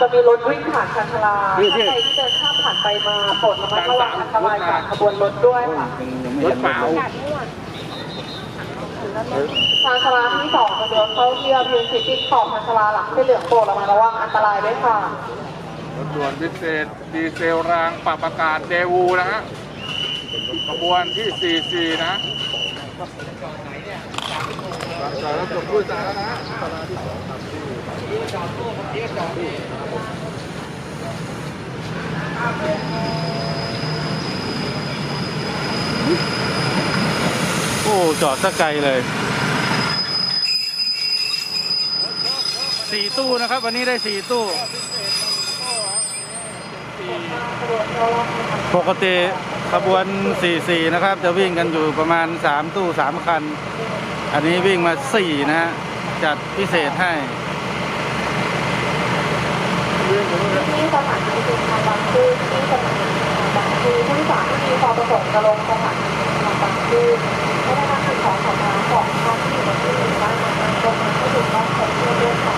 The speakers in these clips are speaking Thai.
จะมีรถวิ่งผ่านชานชาลาถ้าใครที่เดินข้ามผ่านไปมาโปรดระมัดระวังอันตรายจากขบวนรถด้วยค่ะรถเปล่าชานชาลาที่สองจะเดินเข้าเที่ยวพิมพ์ซิตี้ขอบชานชาลาหลังที่เหลืองโปรดระมัดระวังอันตรายด้วยค่ะรถด่วนพิเศษดีเซลรางปรับอากาศเดวูนะฮะขบวนที่ 44 นะจอดแล้วจบผู้โดยสารแล้วนะ โอ้จอดสักไกลเลยสี่ตู้นะครับ วันนี้ได้สี่ตู้ปกติขบวน 44 นะครับ จะวิ่งกันอยู่ประมาณ 3 ตู้ 3 คัน อันนี้วิ่งมา 4 นะฮะ จัดพิเศษให้ ที่สถานีชุมทางบางซื่อที่สถานีชุมทางบางซื่อผู้โดยสารที่มีความประสงค์จะลงสถานีชุมทางบางซื่อไม่ได้รับสิ่งของของร้านของท่านที่อยู่บนที่หนึ่งบ้านนั้นตรงนั้นก็ถูกต้องครบถ้วนด้วยค่ะ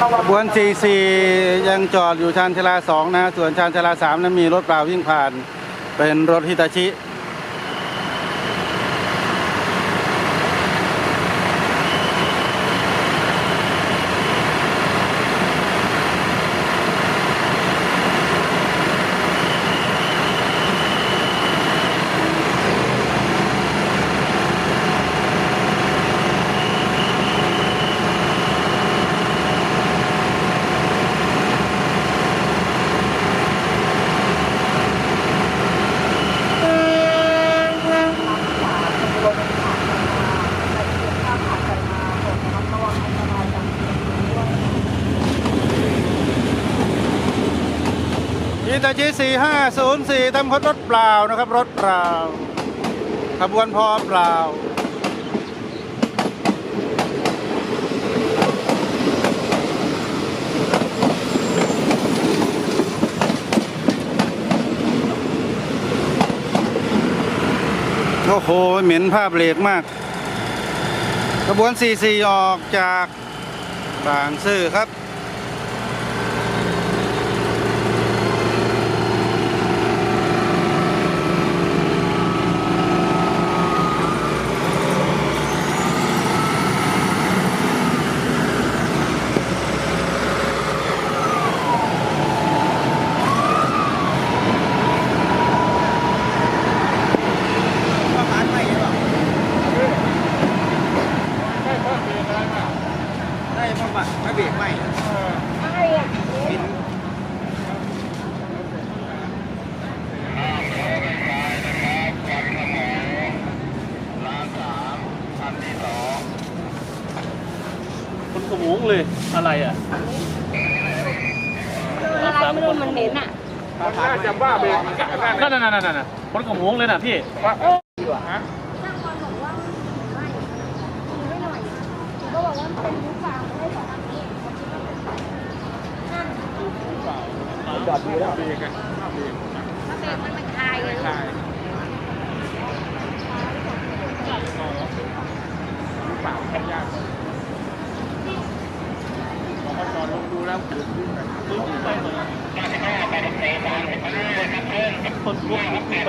ขบวน 44 ยังจอดอยู่ชานชาลา2นะ ส่วนชานชาลา3นั้นมีรถเปล่าวิ่งผ่าน เป็นรถฮิตาชิ ฮิตาชิ4504ทำรถเปล่านะครับ รถเปล่าขบวนพอเปล่าโอ้โห เหม็นผ้าเบรกมากขบวน 44 ออกจากบางซื่อครับ เพิ่มเบรกอะไมาได้บ้างปะไม่เบรกไม่คนขโมงเลย อะไรอะอะไรไม่รู้มันเหม็นอะน่าจะบ้าเบรกนั่นนั่นนั่นนั่นคนขโมงเลยนะพี่ ว่าฮะ ช่างคนบอกว่าไม่ไม่หน่อยผมก็ บอกว่ามันเป็นลูกสาไม่ได้สองอันนี้ผมคิดว่าเป็นนั่นจอดดูแล้วเบรกไงบ้าเบรกถ้าเป็นมันมันคายไงใช่เปล่าแค่ยากพอเขาจอดลงดูแล้วเดือดขึ้นไปซื้อไปหน่อยคนพวกนี้ไป